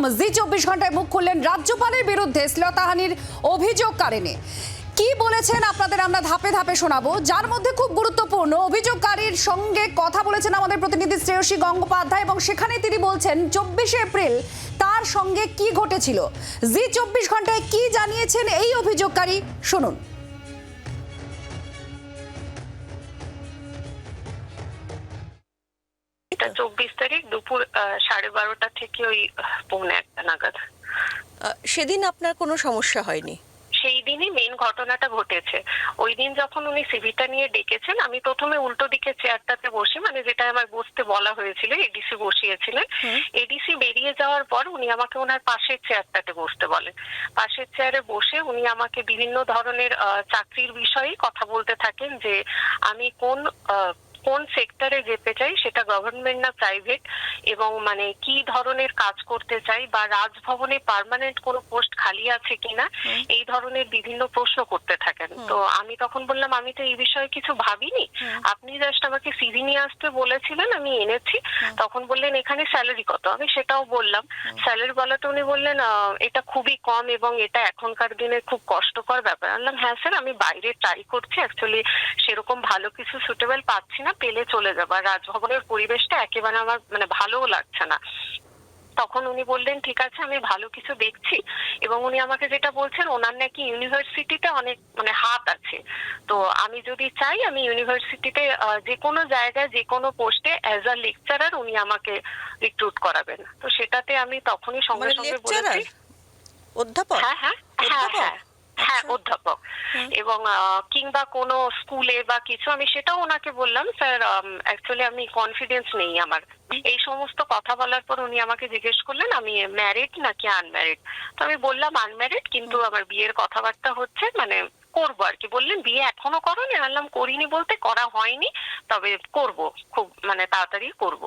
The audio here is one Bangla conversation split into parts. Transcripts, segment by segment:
প্রথম জি চব্বিশ ঘন্টায় মুখ খুললেন রাজ্যপালের বিরুদ্ধে শ্লতাহানির অভিযোগ কারেনে। কি বলেছেন আপনাদের আমরা ধাপে ধাপে শোনাবো। যার মধ্যে খুব গুরুত্বপূর্ণ, অভিযোগকারীর সঙ্গে কথা বলেছেন আমাদের প্রতিনিধি শ্রেয়সী গঙ্গোপাধ্যায় এবং সেখানে তিনি বলছেন, চব্বিশে এপ্রিল তার সঙ্গে কি ঘটেছিল? জি চব্বিশ ঘন্টায় কি জানিয়েছেন এই অভিযোগকারী? শুনুন। চব্বিশ তারিখ দুপুর সাড়ে বারোটা থেকে ওই পৌনে একটা নাগাদ। সেদিন আপনার কোনো সমস্যা হয়নি? সেই দিনই মেন ঘটনাটা ঘটেছে। ওই দিন যখন উনি সিভিটা নিয়ে ডেকেছেন আমি প্রথমে উল্টো দিকে চেয়ারটাতে বসে মানে যেটা আমার বসতে বলা হয়েছিল এডিসি বসিয়েছিলেন। এডিসি বেরিয়ে যাওয়ার পর উনি আমাকে ওনার পাশের চেয়ারটাতে বসতে বলেন। পাশের চেয়ারে বসে উনি আমাকে বিভিন্ন ধরনের চাকরির বিষয়ে কথা বলতে থাকেন যে আমি কোন কোন সেক্টরে যেতে চাই সেটা গভর্নমেন্ট না প্রাইভেট এবং মানে কি ধরনের কাজ করতে চাই বা রাজভবনে পার্মানেন্ট কোনো পোস্ট খালি আছে কিনা? এই ধরনের বিভিন্ন প্রশ্ন করতে থাকেন। তো আমি তখন বললাম আমি তো এই বিষয়ে কিছু ভাবিনি। আপনি জাস্ট আমাকে সিভি নিয়ে আসতে বলেছিলেন আমি এনেছি। তখন বললেন এখানে স্যালারি কত? আমি সেটাও বললাম। স্যালারি বলাতে উনি বললেন এটা খুবই কম এবং এটা এখনকার দিনে খুব কষ্টকর ব্যাপার। বললাম হ্যাঁ স্যার আমি বাইরে ট্রাই করছি। অ্যাকচুয়ালি সেরকম ভালো কিছু সুটেবল পাচ্ছি না। পেলে চলে যাব। আর রাজভবনের পরিবেশটা একেবারে আমার মানে ভালোও লাগছে না। তখন উনি বললেন ঠিক আছে আমি ভালো কিছু দেখছি। এবং উনি আমাকে যেটা বলছেন ওনার নাকি ইউনিভার্সিটিতে অনেক মানে হাত আছে। তো আমি যদি চাই আমি ইউনিভার্সিটিতে যে কোনো জায়গায় যে কোনো পোস্টে অ্যাজ আ লেকচারার উনি আমাকে রিক্রুট করাবেন। তো সেটাতে আমি তখনই সঙ্গে মানে সঙ্গে বলেছি। অধ্যাপক? হ্যাঁ হ্যাঁ হ্যাঁ হ্যাঁ। হ্যাঁ আচ্ছা। অধ্যাপক। এবং কিংবা কোনো স্কুলে বা কিছু আমি সেটাও ওনাকে বললাম স্যার অ্যাকচুয়ালি আমি কনফিডেন্স নেই আমার। এই সমস্ত কথা বলার পর উনি আমাকে জিজ্ঞেস করলেন আমি ম্যারিড নাকি আনম্যারিড তো আমি বললাম আনম্যারিড কিন্তু আমার বিয়ের কথাবার্তা হচ্ছে মানে করব আর কি। বললেন বিয়ে এখনও করনি? আমি বললাম করিনি বলতে করা হয়নি তবে করব খুব মানে তাড়াতাড়ি করব।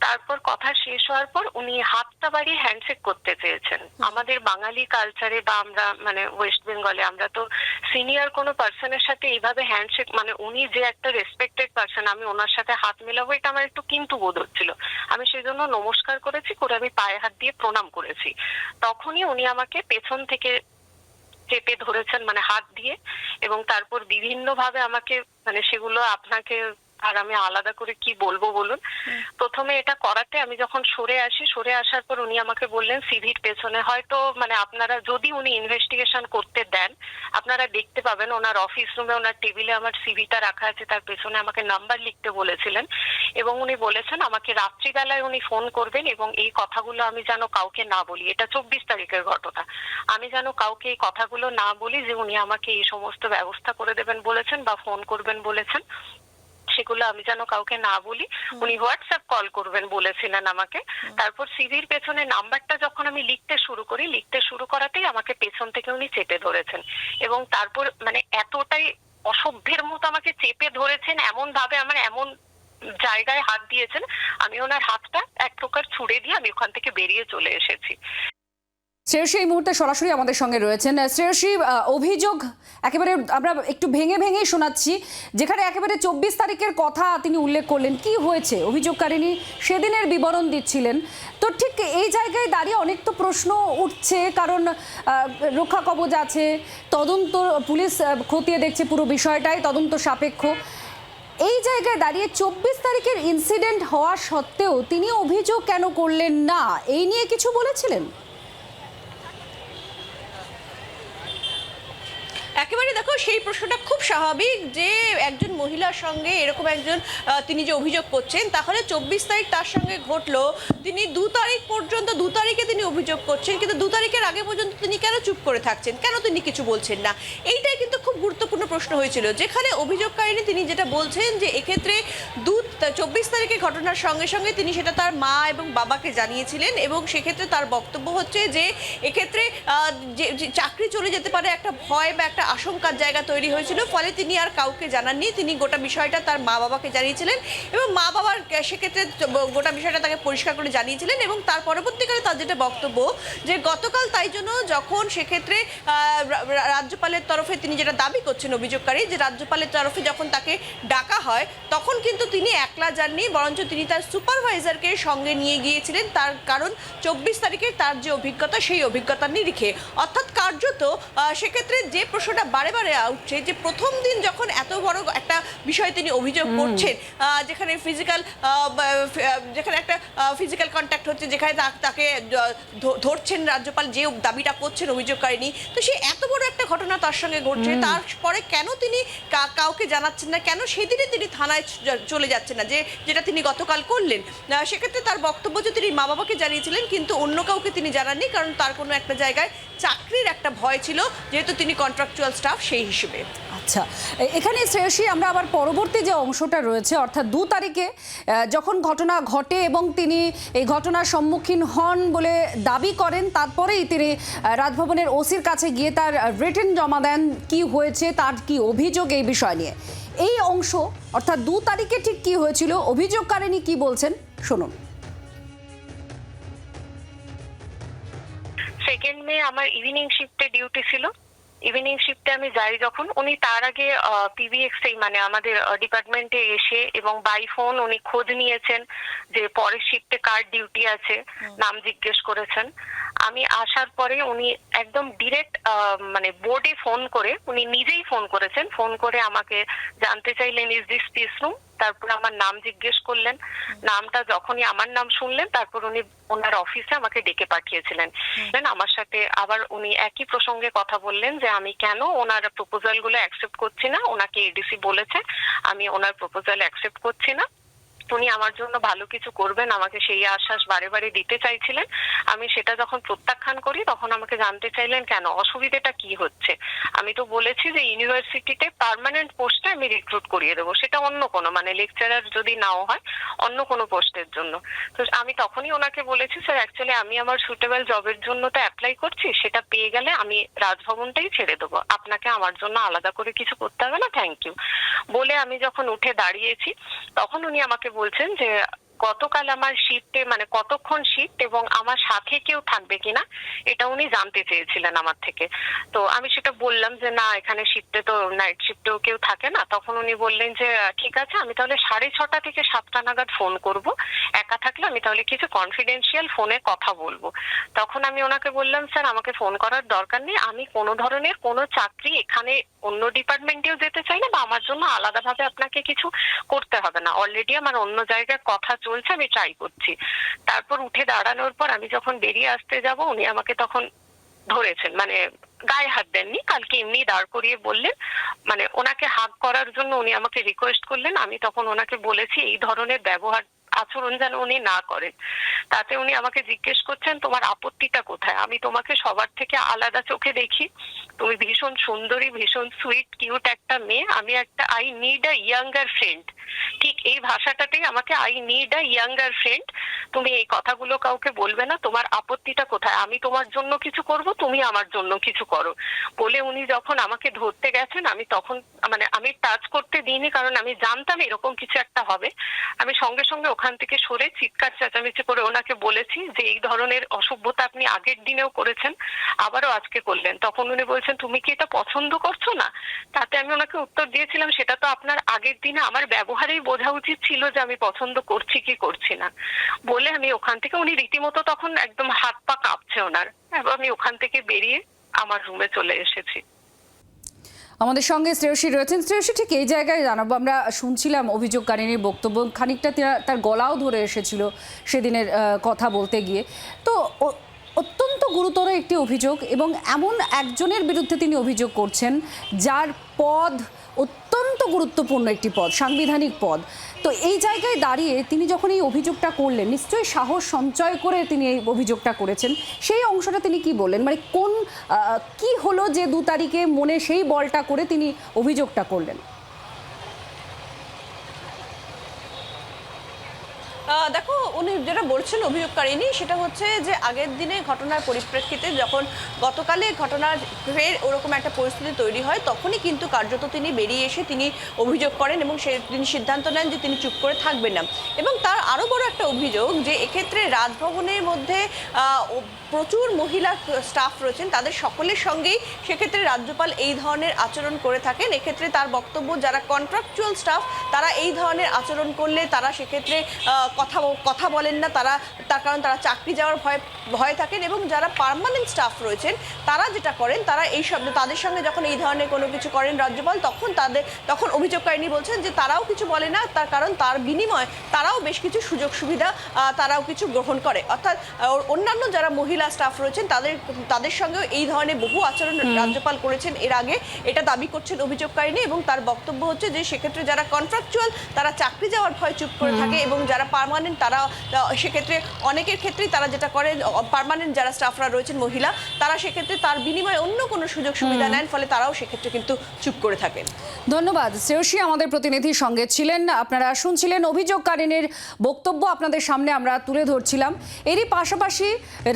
তারপর কথা শেষ হওয়ার পর উনি হাতটা বাড়িয়ে হ্যান্ডশেক করতে চেয়েছেন। আমাদের বাঙালি কালচারে বা আমরা মানে ওয়েস্ট বেঙ্গলে আমরা তো সিনিয়র কোনো পার্সনের সাথে এইভাবে হ্যান্ডশেক মানে উনি যে একটা রেসপেক্টেড পার্সন আমি ওনার সাথে হাত মেলাবো এটা আমার একটু কিন্তু বোধ হচ্ছিল। আমি সেই জন্য নমস্কার করেছি করে আমি পায়ে হাত দিয়ে প্রণাম করেছি। তখনই উনি আমাকে পেছন থেকে চেপে ধরেছেন মানে হাত দিয়ে এবং তারপর বিভিন্ন ভাবে আমাকে মানে সেগুলো আপনাকে আর আমি আলাদা করে কি বলব বলুন? প্রথমে এটা করাতে আমি যখন সরে আসি সরে আসার পর উনি আমাকে বললেন সিভির পেছনে। হয়তো মানে আপনারা যদি উনি ইনভেস্টিগেশন করতে দেন আপনারা দেখতে পাবেন ওনার অফিস রুমে ওনার টেবিলে আমার সিভিটা রাখা আছে তার পেছনে আমাকে নাম্বার লিখতে বলেছিলেন। এবং উনি বলেছেন আমাকে রাত্রিবেলায় উনি ফোন করবেন এবং এই কথাগুলো আমি যেন কাউকে না বলি। এটা চব্বিশ তারিখের ঘটনা। আমি যেন কাউকে এই কথাগুলো না বলি যে উনি আমাকে এই সমস্ত ব্যবস্থা করে দেবেন বলেছেন বা ফোন করবেন বলেছেন। সেগুলো আমি যেন কাউকে না বলি উনি হোয়াটসঅ্যাপ কল করবেন বলেছিলেন আমাকে। তারপর সিভির পেছনে নাম্বারটা যখন আমি লিখতে শুরু করি লিখতে শুরু করাতেই আমাকে পেছন থেকে উনি চেপে ধরেছেন। এবং তারপর মানে এতটাই অসভ্যের মতো আমাকে চেপে ধরেছেন এমন ভাবে আমার এমন জায়গায় হাত দিয়েছেন আমি ওনার হাতটা এক প্রকার ছুড়ে দিয়ে আমি ওখান থেকে বেরিয়ে চলে এসেছি। শ্রেয়সী এই মুহূর্তে সরাসরি আমাদের সঙ্গে রয়েছেন। শ্রেয়সী অভিযোগ একেবারে, আমরা একটু ভেঙে ভেঙেই শোনাচ্ছি। যেখানে একেবারে চব্বিশ তারিখের কথা তিনি উল্লেখ করলেন, কি হয়েছে? অভিযোগকারিনী সেদিনের বিবরণ দিচ্ছিলেন। তো ঠিক এই জায়গায় দাঁড়িয়ে অনেক তো প্রশ্ন উঠছে, কারণ রক্ষা কবচ আছে, তদন্ত পুলিশ খতিয়ে দেখছে পুরো বিষয়টাই, তদন্ত সাপেক্ষ। এই জায়গায় দাঁড়িয়ে চব্বিশ তারিখের ইনসিডেন্ট হওয়া সত্ত্বেও তিনি অভিযোগ কেন করলেন না? এই নিয়ে কিছু বলেছিলেন একেবারে দেখো, সেই প্রশ্নটা খুব স্বাভাবিক যে একজন মহিলার সঙ্গে এরকম একজন তিনি যে অভিযোগ করছেন, তাহলে চব্বিশ তারিখ তার সঙ্গে ঘটলো, তিনি দু তারিখ পর্যন্ত, দু তারিখে তিনি অভিযোগ করছেন, কিন্তু দু তারিখের আগে পর্যন্ত তিনি কেন চুপ করে থাকছেন? কেন তিনি কিছু বলছেন না? এইটাই কিন্তু খুব গুরুত্বপূর্ণ প্রশ্ন হয়েছিল, যেখানে অভিযোগকারিনী তিনি যেটা বলছেন যে, এক্ষেত্রে চব্বিশ তারিখে ঘটনার সঙ্গে সঙ্গে তিনি সেটা তার মা এবং বাবাকে জানিয়েছিলেন এবং সেক্ষেত্রে তার বক্তব্য হচ্ছে যে এক্ষেত্রে যে চাকরি চলে যেতে পারে একটা ভয় বা একটা আশঙ্কার জায়গা তৈরি হয়েছিল, ফলে তিনি আর কাউকে জানাননি। তিনি গোটা বিষয়টা তার মা বাবাকে জানিয়েছিলেন এবং মা বাবার সেক্ষেত্রে গোটা বিষয়টা তাকে পরিষ্কার করে জানিয়েছিলেন এবং তার পরবর্তীকালে তার যেটা বক্তব্য যে গতকাল তাই জন্য যখন সেক্ষেত্রে রাজ্যপালের তরফে তিনি যেটা দাবি করছেন অভিযোগকারী যে রাজ্যপালের তরফে যখন তাকে ডাকা হয়, তখন কিন্তু তিনি একলা যাননি বরঞ্চ তিনি তার সুপারভাইজারকে সঙ্গে নিয়ে গিয়েছিলেন। তার কারণ চব্বিশ তারিখে তার যে অভিজ্ঞতা সেই অভিজ্ঞতার নিরিখে। অর্থাৎ কার্যত সেক্ষেত্রে যে প্রশ্নটা বারে বারে উঠছে যে প্রথম দিন যখন এত বড় একটা বিষয় তিনি অভিযোগ করছেন যেখানে ফিজিক্যাল যেখানে একটা ফিজিক্যাল কন্ট্যাক্ট হচ্ছে যেখানে তাকে ধরছেন রাজ্যপাল যে দাবিটা করছেন অভিযোগকারিনী তো সে এত বড় একটা ঘটনা তার সঙ্গে ঘটছে তারপরে কেন তিনি কাউকে জানাচ্ছেন না? কেন সেদিনে তিনি থানায় চলে যাচ্ছেন না? যে যেটা তিনি গতকাল করলেন। সেক্ষেত্রে তার বক্তব্য যে তিনি মা বাবাকে জানিয়েছিলেন, কিন্তু অন্য কাউকে তিনি জানাননি, কারণ তার কোনো একটা জায়গায় চাকরির একটা ভয় ছিল, যেহেতু তিনি কন্ট্রাকচুয়াল স্টাফ সেই হিসেবে। আচ্ছা এখানে শ্রেয়সী, আমরা আবার পরবর্তী যে অংশটা রয়েছে, অর্থাৎ দু তারিখে যখন ঘটনা ঘটে এবং তিনি এই ঘটনার সম্মুখীন হন বলে দাবি করেন, তারপরেই তিনি রাজভবনের ওসির কাছে গিয়ে তার রিটেন জমা দেন। কি হয়েছে, তার কি অভিযোগ এই বিষয় নিয়ে? এই অংশ, অর্থাৎ দু তারিখে ঠিক কি হয়েছিল অভিযোগকারিনী কি বলছেন, শুনুন। সেকেন্ড মে আমার ইভিনিং শিফটে ডিউটি ছিল। ইভিনিং শিফটে আমি যাই যখন উনি তার আগে পিবিএক্স এই মানে আমাদের ডিপার্টমেন্টে এসে এবং বাই ফোন উনি খোঁজ নিয়েছেন যে পরের শিফটে কার ডিউটি আছে নাম জিজ্ঞেস করেছেন। আমি আসার পরে উনি একদম ডিরেক্ট মানে বোর্ডে ফোন করে উনি নিজেই ফোন করেছেন। ফোন করে আমাকে জানতে চাইলেন ইজ দিস পিস রুম তারপর আমার নাম জিজ্ঞেস করলেন। নামটা যখনই আমার নাম শুনলেন তারপর উনি ওনার অফিসে আমাকে ডেকে পাঠিয়েছিলেন। আমার সাথে আবার উনি একই প্রসঙ্গে কথা বললেন যে আমি কেন ওনার প্রপোজালগুলো অ্যাকসেপ্ট করছি না? ওনাকে এডিসি বলেছে আমি ওনার প্রপোজাল অ্যাকসেপ্ট করছি না। উনি আমার জন্য ভালো কিছু করবেন, আমাকে সেই আশ্বাস বারে বারে দিতে চাইছিলেন। আমি সেটা যখন প্রত্যাখ্যান করি, তখন আমাকে জানতে চাইলেন, কেন? অসুবিধাটা কি হচ্ছে? আমি তো বলেছি যে, ইউনিভার্সিটিতে পার্মানেন্ট পোস্টে আমি রিক্রুট করিয়ে দেবো। সেটা অন্য কোনো মানে লেকচারার যদি নাও হয়, অন্য কোনো পোস্টের জন্য। তো আমি তখনই ওনাকে বলেছি, স্যার অ্যাকচুয়ালি আমি আমার সুটেবল জবের জন্য তো অ্যাপ্লাই করছি। সেটা পেয়ে গেলে আমি রাজভবনটাই ছেড়ে দেবো। আপনাকে আমার জন্য আলাদা করে কিছু করতে হবে না থ্যাংক ইউ বলে আমি যখন উঠে দাঁড়িয়েছি, তখন উনি আমাকে বলছেন যে গতকাল আমার শিফটে মানে কতক্ষণ শিফট এবং আমার সাথে কেউ থাকবে কিনা, এটা উনি জানতে চেয়েছিলেন আমার থেকে। তো আমি সেটা বললাম যে, না, এখানে শিফটে তো নাইট শিফটেও কেউ থাকে না। তখন উনি বললেন যে ঠিক আছে, আমি তাহলে সাড়ে ছটা থেকে সাতটা নাগাদ ফোন করব। একা থাকলে আমি তাহলে কিছু কনফিডেন্সিয়াল ফোনে কথা বলব। তখন আমি ওনাকে বললাম, স্যার, আমাকে ফোন করার দরকার নেই। আমি কোনো ধরনের কোনো চাকরি এখানে অন্য ডিপার্টমেন্টেও যেতে চাই না বা আমার জন্য আলাদাভাবে আপনাকে কিছু করতে হবে না। অলরেডি আমার অন্য জায়গায় কথা চলছে আমি ট্রাই করছি। তারপর উঠে দাঁড়ানোর পর আমি যখন বেরিয়ে আসতে যাব, উনি আমাকে তখন ধরেছেন মানে গায়ে হাত দেননি, কালকে এমনি দাঁড় করিয়ে বললেন মানে ওনাকে হাত করার জন্য উনি আমাকে রিকোয়েস্ট করলেন, আমি তখন ওনাকে বলেছি, এই ধরনের ব্যবহার, আচরণ যেন উনি না করেন। তাতে উনি আমাকে জিজ্ঞেস করছেন, তোমার আপত্তিটা কোথায়? আমি তোমাকে সবার থেকে আলাদা চোখে দেখি। তুমি ভীষণ সুন্দরী, ভীষণ সুইট কিউট একটা মেয়ে। আমি একটা I need a younger friend ঠিক এই ভাষাটাতেই আমাকে I need a younger friend তুমি এই কথাগুলো কাউকে বলবে না, তোমার আপত্তিটা কোথায়? আমি তোমার জন্য কিছু করব, তুমি আমার জন্য কিছু করো। বলে উনি যখন আমাকে ধরতে গেছেন, আমি তখন মানে আমি টাচ করতে দিইনি, কারণ আমি জানতাম এরকম কিছু একটা হবে। আমি সঙ্গে সঙ্গে ওখান থেকে সরে চিৎকার চেঁচামেচি করে ওনাকে বলেছি যে এই ধরনের অসভ্যতা আপনি আগের দিনেও করেছেন, আবারও আজকে করলেন। তখন উনি বলছেন, তুমি কি এটা পছন্দ করছ না? তাতে আমি ওনাকে উত্তর দিয়েছিলাম, সেটা তো আপনার আগের দিনে আমার ব্যবহারেই বোঝা উচিত ছিল যে আমি পছন্দ করছি কি করছি না। বলে আমি ওখান থেকে, উনি রীতিমতো তখন একদম হাত পা কাঁপছে ওনার। আমি ওখান থেকে বেরিয়ে আমার রুমে চলে এসেছি। আমাদের সঙ্গে শ্রেয়সী রয়েছেন। শ্রেয়সী, ঠিক এই জায়গায় জানাব আমরা শুনছিলাম অভিযোগকারিনীর বক্তব্য, খানিকটা তার গলাও ধরে এসেছিল সেদিনের কথা বলতে গিয়ে। তো অত্যন্ত গুরুতর একটি অভিযোগ এবং এমন একজনের বিরুদ্ধে তিনি অভিযোগ করছেন, যার পদ অত্যন্ত গুরুত্বপূর্ণ একটি পদ, সাংবিধানিক পদ। তো এই জায়গায় দাঁড়িয়ে তিনি যখন এই অভিযোগটা করলেন, নিশ্চয়ই সাহস সঞ্চয় করে তিনি এই অভিযোগটা করেছেন, সেই অংশটা তিনি কি বললেন? মানে কোন কি হলো যে দু তারিখে মনে সেই বলটা করে তিনি অভিযোগটা করলেন? দেখো, উনি যেটা বলছেন অভিযোগকারিনী সেটা হচ্ছে যে আগের দিনে ঘটনার পরিপ্রেক্ষিতে যখন গতকালে ঘটনার ফের ওরকম একটা পরিস্থিতি তৈরি হয়, তখনই কিন্তু কার্যত তিনি বেরিয়ে এসে তিনি অভিযোগ করেন এবং সে তিনি সিদ্ধান্ত নেন যে তিনি চুপ করে থাকবেন না। এবং তার আরও বড় একটা অভিযোগ যে এক্ষেত্রে রাজভবনের মধ্যে প্রচুর মহিলা স্টাফ রয়েছেন, তাদের সকলের সঙ্গেই সেক্ষেত্রে রাজ্যপাল এই ধরনের আচরণ করে থাকেন। এক্ষেত্রে তার বক্তব্য, যারা কন্ট্রাকচুয়াল স্টাফ তারা এই ধরনের আচরণ করলে তারা সেক্ষেত্রে কথা কথা বলেন না তারা তার কারণ তারা চাকরি যাওয়ার ভয় ভয় থাকেন এবং যারা পার্মানেন্ট স্টাফ রয়েছেন তারা যেটা করেন তারা এই শব্দ তাদের সঙ্গে যখন এই ধরনের কোনো কিছু করেন রাজ্যপাল তখন তাদের তখন অভিযোগকারিনী বলছেন যে তারাও কিছু বলে না তার কারণ তার বিনিময়ে তারাও বেশ কিছু সুযোগ সুবিধা তারাও কিছু গ্রহণ করে। অর্থাৎ অন্যান্য যারা মহিলা স্টাফ রয়েছেন তাদের তাদের সঙ্গেও এই ধরনের বহু আচরণ রাজ্যপাল করেছেন এর আগে। এটা দাবি করছেন অভিযোগকারিনী এবং তার বক্তব্য হচ্ছে যে সেক্ষেত্রে যারা কন্ট্রাকচুয়াল তারা চাকরি যাওয়ার ভয় চুপ করে থাকে এবং যারা পার্মানেন্ট তারা সেক্ষেত্রে অনেকের ক্ষেত্রেই তারা যেটা করে পার্মানেন্ট যারা স্টাফরা রয়েছেন মহিলা তারা সেক্ষেত্রে তার বিনিময়ে অন্য কোনো সুযোগ সুবিধা নেন ফলে তারাও সেক্ষেত্রে কিন্তু চুপ করে থাকেন। ধন্যবাদ। শ্রেয়সী আমাদের প্রতিনিধির সঙ্গে ছিলেন। আপনারা শুনছিলেন অভিযোগকারিনীর বক্তব্য আপনাদের সামনে আমরা তুলে ধরছিলাম। এরই পাশাপাশি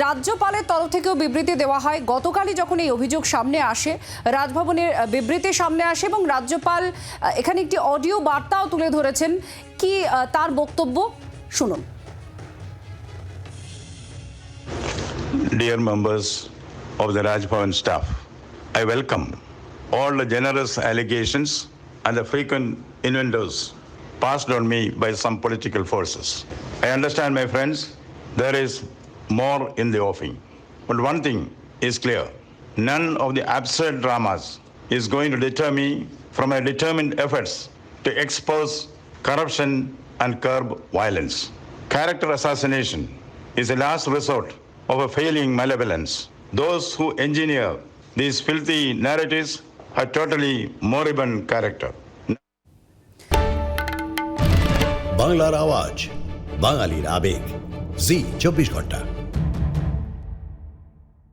রাজ্যপালের তরফ থেকেও বিবৃতি দেওয়া হয় গতকালই যখন এই অভিযোগ সামনে আসে রাজভবনের বিবৃতি সামনে আসে এবং রাজ্যপাল এখানে একটি অডিও বার্তাও তুলে ধরেছেন। কি তার বক্তব্য? শুনুন Dear members of the Raj Bhavan staff, I welcome all the generous allegations and the frequent innuendos passed on me by some political forces. I understand, my friends, there is more in the offing. But one thing is clear none of the absurd dramas is going to deter me from my determined efforts to expose corruption and curb violence. Character assassination is a last resort of a failing malevolence. Those who engineer these filthy narratives are totally moribund character. বাংলার আওয়াজ বাঙালির আবেগ জি চব্বিশ ঘন্টা